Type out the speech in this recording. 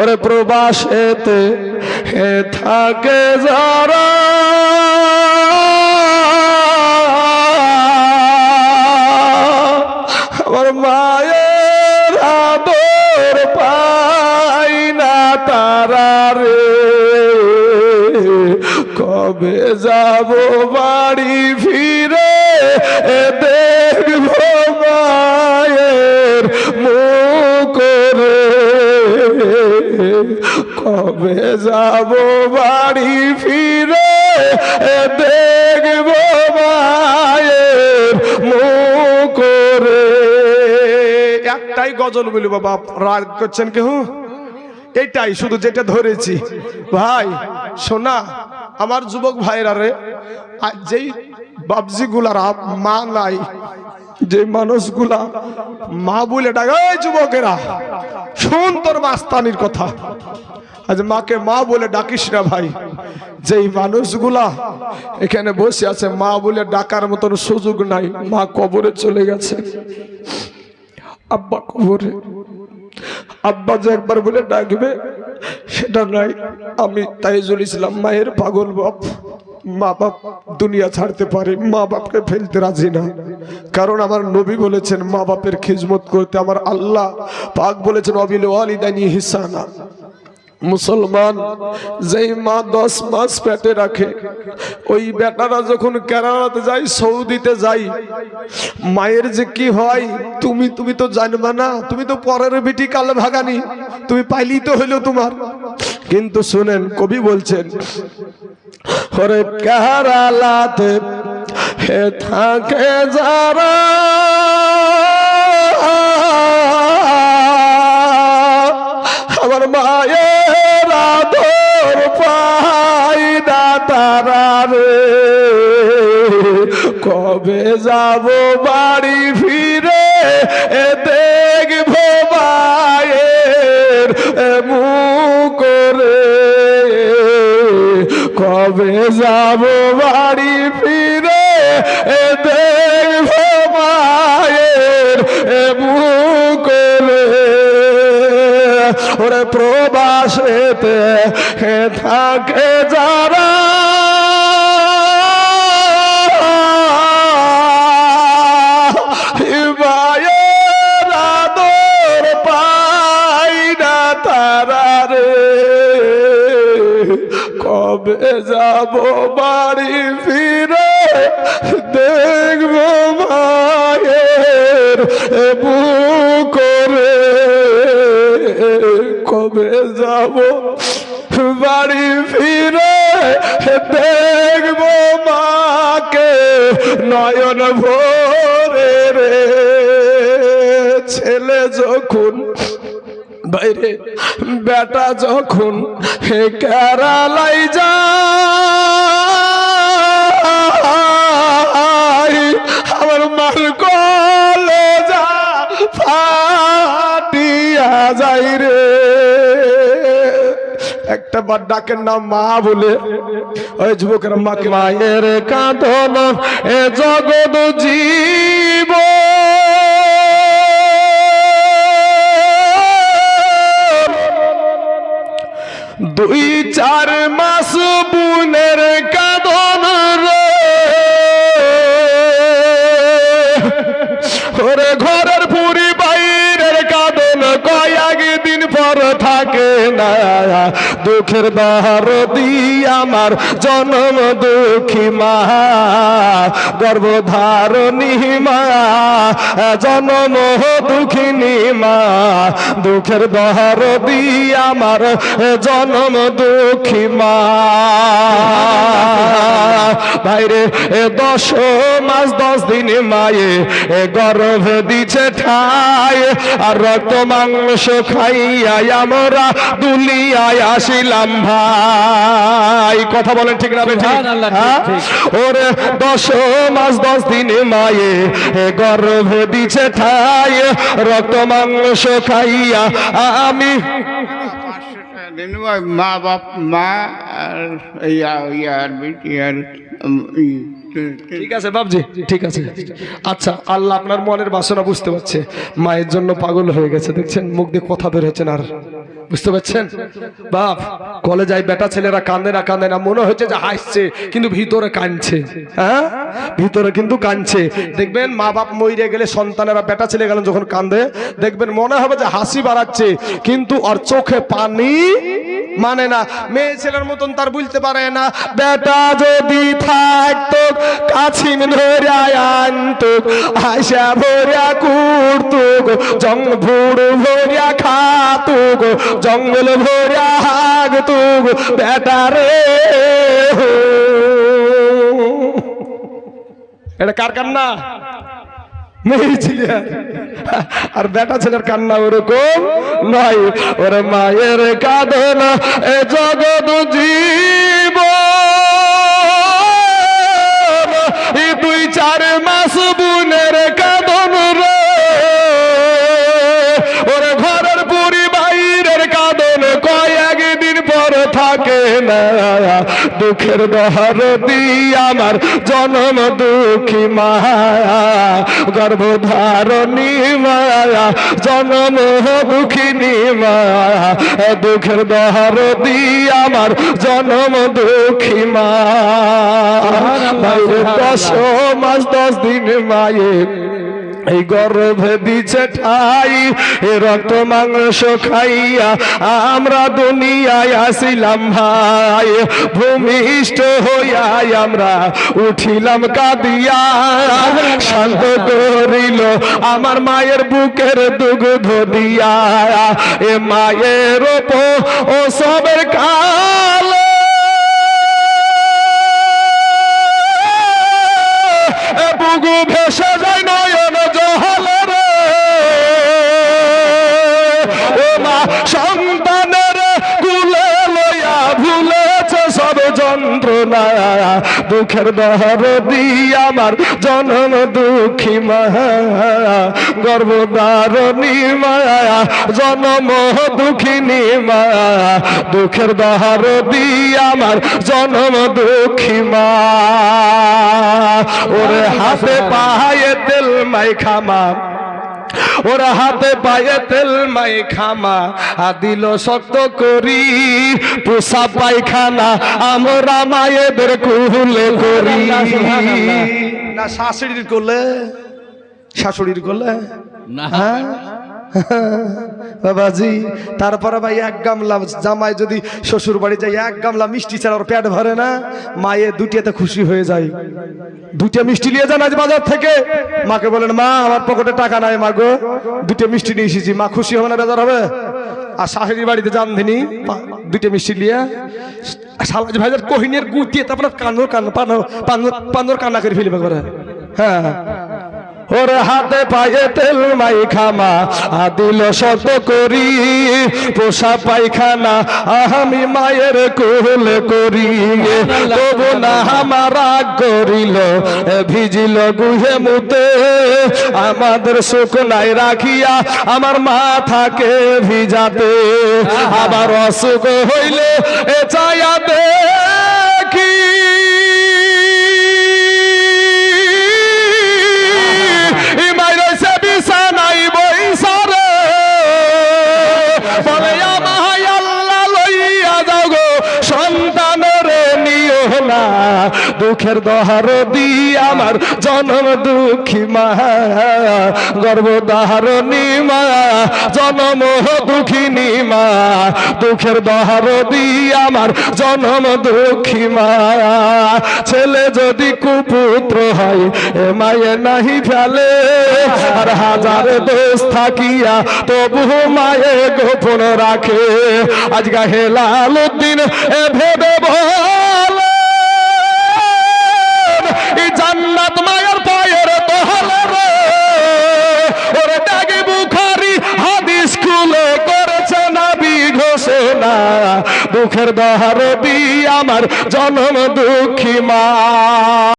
ওরে প্রবাসেতে হে থাকে যারা। আমার মায়ের আদর পাই না তারা রে। কবে যাব বাড়ি ফিরে? দেখব মায়ের মুখ রে। কবে যাব বাড়ি ফিরে? দেখব মায়ের একটাই গজল বলি বাবা, রাগ করছেন কেউ এটাই শুধু যেটা ধরেছি। ভাই, শোনা, আমার যুবক ভাইরা রে আর যেই বাবজি গুলারা মা নাই যে মানুষগুলা মা বলে ডাকে, "এই যুবকেরা, শুন তোর মাস্তানির কথা। আজ মাকে মা বলে ডাকিস না ভাই। যেই মানুষগুলা এখানে বসে আছে, মা বলে ডাকার মতন সুযোগ নাই। মা কবরে চলে গেছে। আব্বা কবরে। আব্বা যে একবার বলে ডাকবে, সেটা নাই। আমি তাইজুল ইসলাম মায়ের পাগল বাপ। মা বাপ দুনিয়া ছাড়তে পারে মা বাপকে ফেলতে রাজি না। কারণ আমার নবী বলেছেন মা বাপের খিজমত করতে আমার আল্লাহ পাক বলেছেন, অবিল ওয়ালিদানি হিসানা। মুসলমান যেই মা দশ মাস পেটে রাখে, ওই বেটারা যখন কেরালাতে যাই সৌদিতে যাই মায়ের যে কি হয়, তুমি তুমি তো জানবা না, তুমি তো পরের বিটি কাল ভাগানি, তুমি পাইলি তো হইল তোমার। কিন্তু শুনেন, কবি বলছেন ওরে কেরালাতে হে থাকে যারা। আমার মায়ের আদর পাই না তারা রে। কবে যাব বাড়ি ফিরে দেখব মায়ের মুখ যাব বাড়ি ফিরে এ দেখব মায়ের মুখ রে ওরে প্রবাসেতে হে থাকে যারা কবে যাব বাড়ি ফিরে দেখব মায়ের বুক রে কবে যাব বাড়ি ফিরে দেখব মাকে নয়ন ভোরে রে। ছেলে যখন বাইরে, বেটা যখন হে কেরালাই যায় একটা বার ডাকের নাম মা বলে। ওই যুবকের মাকে মায়ের কাঁদন এ জগৎ জীব। দুই চার মাস বুনের কাঁদন রে। ওরে না দুঃখের দরদি আমার জন্ম দুঃখী মা। গর্ভধারণী মা, জন্ম দুঃখিনী মা। দুঃখের দরদি আমার জন্ম দুঃখী মা। ভাইরে, এ দশ মাস, দশ দিন মায়ে, এ গর্ভ দিছে ঠাই আর রক্ত মাংস খাইয়া আমরা দুলিয়ায় আসিলাম ভাই। কথা বলেন ঠিক না হ্যাঁ? ওরে দশ মাস দশ দিন মায়ে গর্ভ দিছে ঠাই রক্ত মাংস খাইয়া আমি মা বাপ মা আর ইয়া আর ঠিক আছে বাবজি ঠিক আছে। আচ্ছা আল্লাহ আপনার মনের বাসনা বুঝতে পারছে। মায়ের জন্য পাগল হয়ে গেছে দেখছেন? মুখ দিয়ে কথা বের হচ্ছে না আর। বুঝতে পারছেন? বাপ কলেজায় বেটা ছেলেরা কান্দে না কান্দে না। মনে হচ্ছে যে হাসছে কিন্তু ভিতরে কাঁদছে। হ্যাঁ? ভিতরে কিন্তু কাঁদছে। দেখবেন মা বাপ মইরে গেলে সন্তানেরা বেটা ছেলে গেলে যখন কান্দে দেখবেন মনে হবে যে হাসি বাড়াচ্ছে কিন্তু ওর চোখে পানি মানে না, মেয়ে ছেলের মতন তার বুঝতে পারে না। বেটা যদি থাকতো কাছিম ধরিয়া আনতো ভরিয়া কুড়তুক জং ভুড় ভরিয়া খাতুক, জঙ্গল বেটা রে এটা কার কান্না? আর বেটা ছেলের কান্না ওরকম নয়। ওরে মায়ের কাঁদন এ জগৎ জীব দুই চার মাস বুনের কাঁদন রে। ওরে ঘরের পুরি বাইরের কাঁদন কয়েক দিন পর থাকে না। দুঃখের দহর দি আমার জনম দুঃখী মায়া গর্ভধারণী মায়া জনম দুঃখিনী মায়া দুঃখের দহর দি আমার জনম দুঃখী মা দশ মাস দশ দিন মায়ে এই গর্ভে দিছে ঠাই, এ রক্ত মাংস খাইয়া আমরা দুনিয়ায় আসিলাম ভাই। ভূমিষ্ঠ হইয়া আমরা উঠিলাম কাঁদিয়া। শান্ত করিল আমার মায়ের বুকের দুগ্ধ দিয়া। এ মায়ের ওপর ও সবের কালো বুগু ভেসে যন্ত্রণা দুঃখের দহর দি আমার জনম দুঃখী মা। গর্ভধারণী মায়া জনম দুঃখিনী মা। দুঃখের দহর দি আমার জনম দুঃখী মা। ওরে হাতে পায়ে তেল মাই খামা ওরা হাতে পায়ে তেল মাই খামা আদিল দিল শক্ত করি। পোষা পায়খানা আমরা মায়েদের কুহুলে করি। না শাশুড়ির করলে শাশুড়ির করলে না। হ্যাঁ? বাবাজি, তারপরে ভাই এক গামলা জামাই যদি শ্বশুর বাড়ি যায়, এক গামলা মিষ্টি ছাড়া ওর পেট ভরে না, মায়ে দুটিয়াতে খুশি হয়ে যায়। দুটিয়া মিষ্টি নিয়ে যান আজ বাজার থেকে। মাকে বলেন, মা, আমার পকেটে টাকা নাই মা গো। দুটো মিষ্টি নিয়ে এসেছি। মা খুশি হবে না বেজার হবে? আর শাশুড়ি বাড়িতে যান দিনি দুটো মিষ্টি নিয়ে। সালাজ ভাইজার কোহিনের গুটিয়ে তারপরে কানোর কান পানো পানোর পানোর কান্না করে ফেলবে করে হ্যাঁ। ওর হাতে পায়ে তেল মাই খামা আদিল শত করি, পোষা পায়খানা, আমি মায়ের কোল করি। তবু না আমার করিল, ভিজিল গুহে মুতে, আমাদের সুখ নাই রাখিয়া আমার মাথাকে ভিজাতে। আবার অসুখ হইলে এ চায়া দেখি দুঃখের দহার দি আমার জনম দুঃখী মা। গর্ভধারণী মা, জনম দুঃখিনী মা। দুঃখের দহার দি আমার জনম দুঃখী মা। ছেলে যদি কুপুত্র হয়, এ মায়ে নাহি ফেলে। আর হাজার দোষ থাকিয়া তবু মায়ে গোপন রাখে। আজকা হেলাল উদ্দিন, এ ভেবে দুঃখের দহার দি আমার জনম দুঃখী মা।